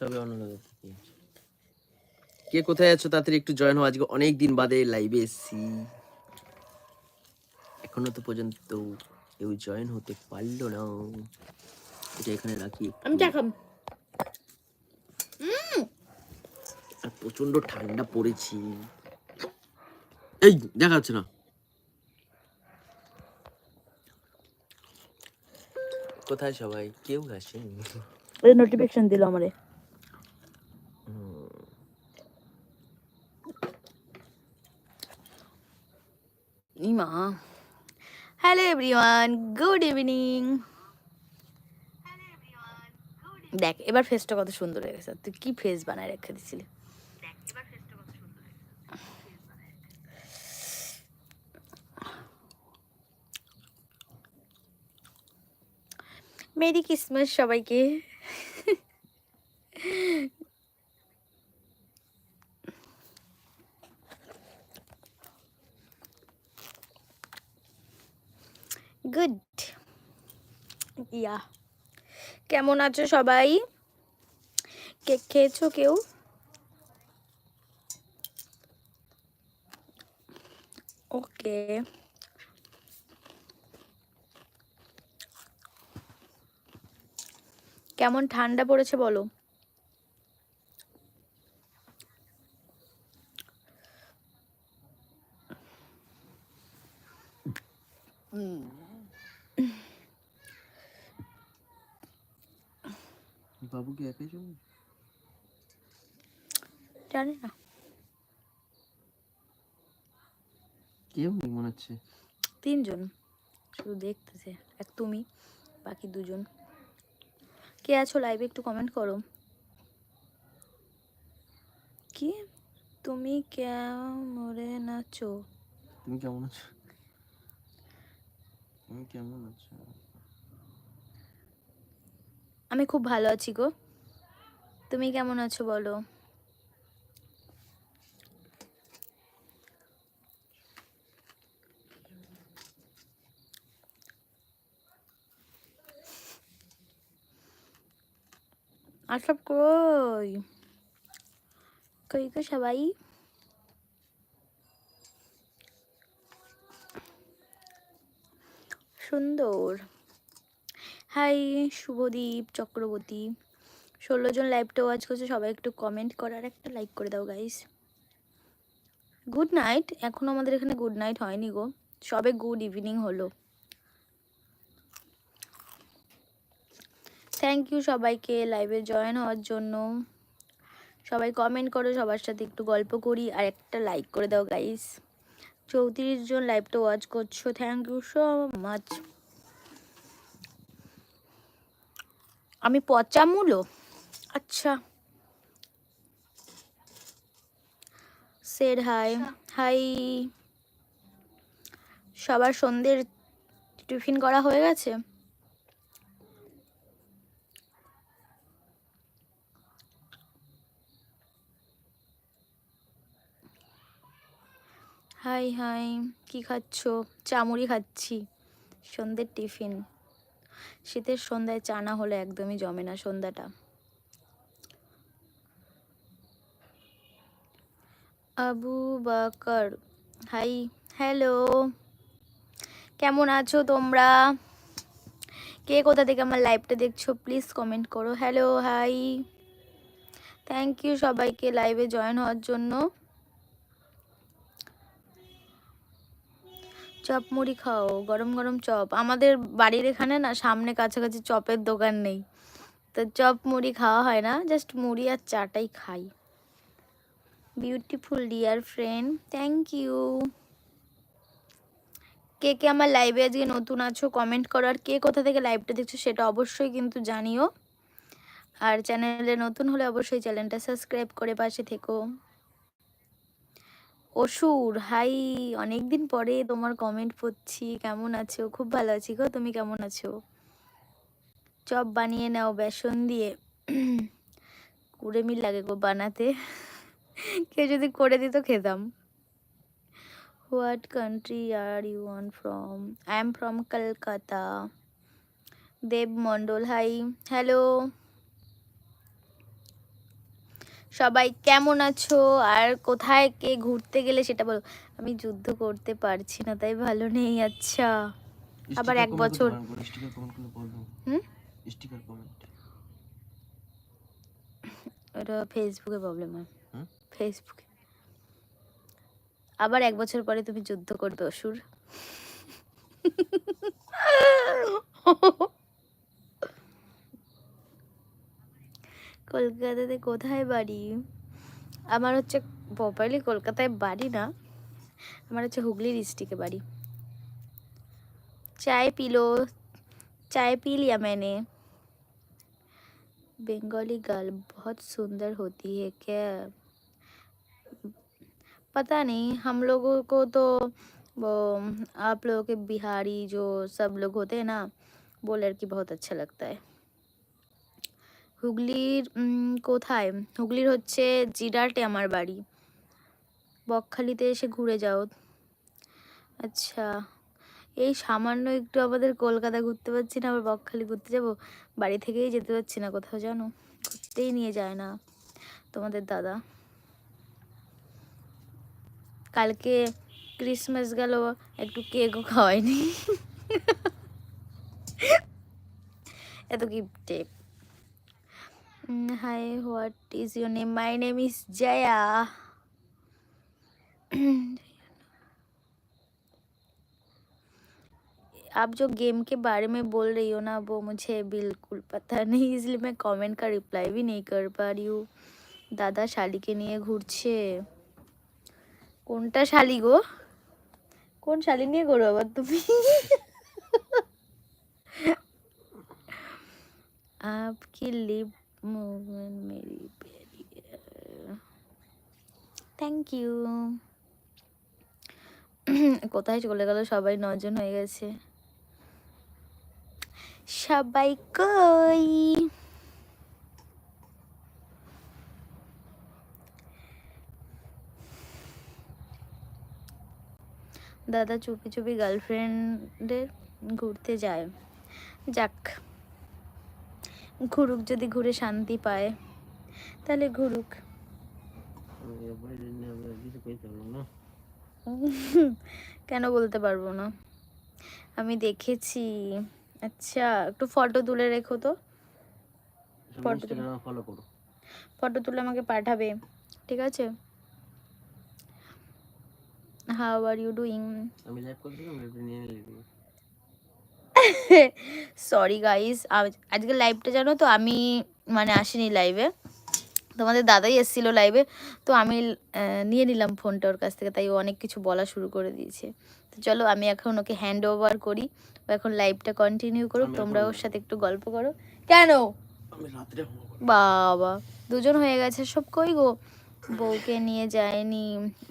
সবে অনুরাধা কে কোথায় আছো? তাড়াতাড়ি একটু জয়েন হও। আজকে অনেক দিন বাদে লাইভে এসেছি। এখনও তো পর্যন্ত কেউ জয়েন হতে পারল না। এটা এখানে রাখি আমি চা আর প্রচণ্ড ঠান্ডা পড়েছি। এই দেখা যাচ্ছে না। কোথায় সবাই? কেউ আসেনি। ওই নোটিফিকেশন দিল আমারে। ইমা হ্যালো এভরিওয়ান গুড ইভিনিং দেখ, এবার ফেসটা কত সুন্দর হয়ে গেছে। তুই কি ফেস বানায় রেখে দিছিলি? মেরি ক্রিসমাস সবাইকে। গুড ইয়া কেমন আছো সবাই? কেক খেয়েছো কেউ? ওকে। কেমন ঠান্ডা পড়েছে বলো? বাবু কি একাই যাব জানি না। কেউ নেই মনে হচ্ছে। তিনজন। শুধু দেখতেছে। এক তুমি বাকি দুজন। কে আছো লাইভে একটু কমেন্ট করো। কি? তুমি কেমরে নাচো? তুমি কেমন আছো? তুমি কেমন আছো? আমি খুব ভালো আছি গো। তুমি কেমন আছো বলো? সব কই? কই গো সবাই? সুন্দর। হাই, শুভদীপ চক্রবর্তী। ষোলো জন লাইভটা ওয়াচ করছে, সবাই একটু কমেন্ট করার একটা লাইক করে দাও গাইস গুড নাইট এখনও আমাদের এখানে গুড নাইট হয়নি গো। সবে গুড ইভিনিং হলো। থ্যাংক ইউ সবাইকে লাইভে জয়েন হওয়ার জন্য। সবাই কমেন্ট করো, সবার সাথে একটু গল্প করি আর একটা লাইক করে দাও গাইস চৌত্রিশ জন লাইভটা ওয়াচ করছ থ্যাংক ইউ সো মাচ আমি পচা মূলো? আচ্ছা। সেড হাই হাই সবার সন্ধ্যের টিফিন করা হয়ে গেছে? হাই হাই কি খাচ্ছ? চামুড়ি খাচ্ছি। সন্ধ্যের টিফিন। শীতের সন্ধ্যায় চা না হলে একদমই জমে না সন্ধ্যাটা। Abu Bakar, hi, hello. কেমন আছো তোমরা? কে কোথা থেকে আমার লাইভটা দেখছ প্লিজ কমেন্ট করো। Hello, hi. থ্যাংক ইউ সবাইকে লাইভে জয়েন হওয়ার জন্য। চপ মুড়ি খাও, গরম গরম চপ। আমাদের বাড়ির এখানে না, সামনে কাছাকাছি চপের দোকান নেই। তো চপ মুড়ি খাওয়া হয় না জাস্ট মুড়ি আর চাটাই খাই। Beautiful dear friend thank you কে কে আমার লাইভে আজকে নতুন আছো কমেন্ট করো। আর কে কোথা থেকে লাইভটা দেখছ সেটা অবশ্যই কিন্তু জানিও। আর চ্যানেলে নতুন হলে অবশ্যই চ্যানেলটা সাবস্ক্রাইব করে পাশে থেকো। অসুর, হাই, অনেকদিন পরে তোমার কমেন্ট পড়ছি, কেমন আছো? খুব ভালো আছি গো, তুমি কেমন আছো? চপ বানিয়ে নাও, বেসন দিয়ে। কুড়ে মিল লাগে গো বানাতে। কেউ যদি করে দিত খেতাম। What country are you on from I am from Kolkata Dev Mondal hi hello সবাই কেমন আছো? আর কোথায় কে ঘুরতে গেলে সেটা বলো। আমি যুদ্ধ করতে পারছি না তাই ভালো নেই আচ্ছা। আবার এক বছর। ওটা ফেসবুকে প্রবলেম হয়। ফেসবুকে আবার এক বছর পরে তুমি যুদ্ধ করবে অসুর। কলকাতাতে কোথায় বাড়ি? আমার হচ্ছে প্রপারলি কলকাতায় বাড়ি না, আমার হচ্ছে হুগলি ডিস্ট্রিক্টে বাড়ি। চায় পিলো चाय पी लिया मैंने बंगाली गर्ल बहुत सुंदर होती है क्या पता नहीं, हम लोगों को तो वो, आप लोगों के बिहारी जो सब लोग होते हैं ना, वो लड़की बहुत अच्छा लगता है। হুগলির কোথায়? হুগলির হচ্ছে জিরাটে আমার বাড়ি। বকখালিতে এসে ঘুরে যাও। আচ্ছা এই সামান্য একটু আমাদের কলকাতা ঘুরতে পারছি না, আবার বকখালি ঘুরতে যাব? বাড়ি থেকেই যেতে পারছি না কোথাও, জানো? ঘুরতেই নিয়ে যায় না তোমাদের দাদা। কালকে ক্রিসমাস গেল, একটু কেকও খাওয়াইনি। এত গিফটে hi what is your name my name is Jaya आप जो गेम के बारे में बोल रही हो ना वो मुझे बिल्कुल पता नहीं इसलिए मैं कमेंट का रिप्लाई भी नहीं कर पा रही हूँ দাদা শালিকে নিয়ে ঘুরছে কোনটা শালি গো কোন শালি নিয়ে ঘুরো আবার তুমি आपकी लिप मूवमेंट मेरी प्यारी থ্যাংক ইউ কোথায় চলে গেল সবাই নজন হয়ে গেছে সবাই কই দাদা চুপি চুপি গার্লফ্রেন্ডের ঘুরতে যায় যাক ঘুরুক, যদি ঘুরে শান্তি পায়, তাহলে ঘুরুক। কেন বলতে পারব না? আমি দেখেছি। আচ্ছা একটু ফটো তুলে রেখো তো। Photo তুলে- ফটো তুলে আমাকে পাঠাবে, ঠিক আছে? হাউ আর ইউ ডুইং আমি লাইভ লাইভটা নিয়ে সরি গাইস আজকে লাইভটা জানো তো আমি মানে আসিনি লাইভে তোমাদের দাদাই এসেছিল লাইভে তো আমি নিয়ে নিলাম ফোনটা ওর কাছ থেকে তাই ও অনেক কিছু বলা শুরু করে দিয়েছে। তো চলো আমি এখন ওকে হ্যান্ড ওভার করি। ও এখন লাইভটা কন্টিনিউ করুক তোমরা ওর সাথে একটু গল্প করো। কেন? বাবা দুজন হয়ে গেছে সব কই গো? বউকে নিয়ে যায়নি।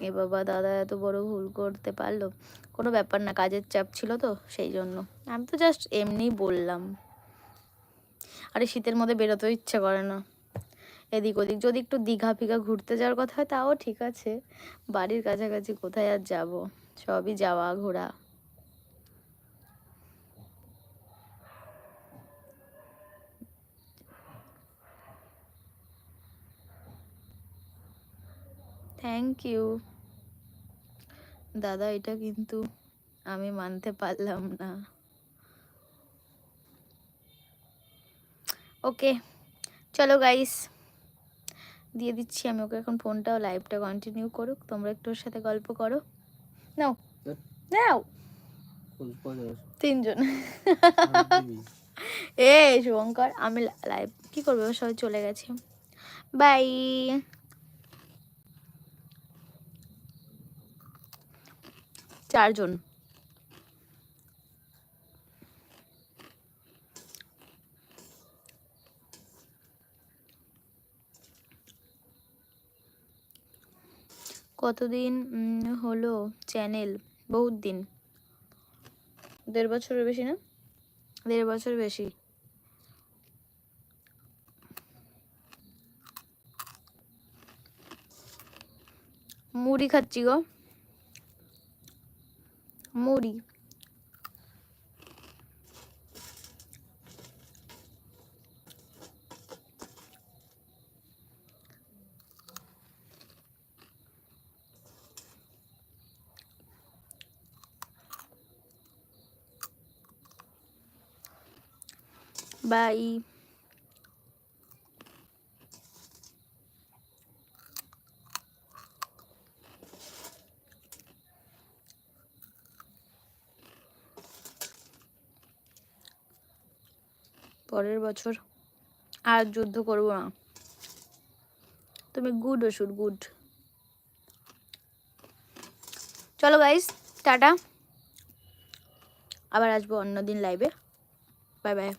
এ বাবা দাদা এত বড় ভুল করতে পারল। কোনো ব্যাপার না, কাজের চাপ ছিল তো সেই জন্য। আমি তো জাস্ট এমনি বললাম। আরে শীতের মধ্যে বেরোতেও ইচ্ছে করে না। এদিক ওদিক যদি একটু দীঘা ফিঘা ঘুরতে যাওয়ার কথা হয়, তাও ঠিক আছে। বাড়ির কাছাকাছি কোথায় আর যাব? সবই যাওয়া ঘোরা। থ্যাংক ইউ দাদা, এটা কিন্তু আমি মানতে পারলাম না। ওকে, চলো গাইস দিয়ে দিচ্ছি আমি ওকে এখন ফোনটাও লাইভটা কন্টিনিউ করুক। তোমরা একটু ওর সাথে গল্প করো। নাও নাও। তিনজন। এ, শুভঙ্কর, আমি লাইভ কি করব? সবাই চলে গেছে। বাই চারজন। কতদিন হলো চ্যানেল? বহুত দিন। দেড় বছরের বেশি না? দেড় বছর বেশি। মুড়ি খাচ্ছি গো। Bye. পরের বছর আর যুদ্ধ করব না। তুমি গুড ওষুধ গুড চলো গাইস টাটা। আবার আসব অন্যদিন লাইভে বাই বাই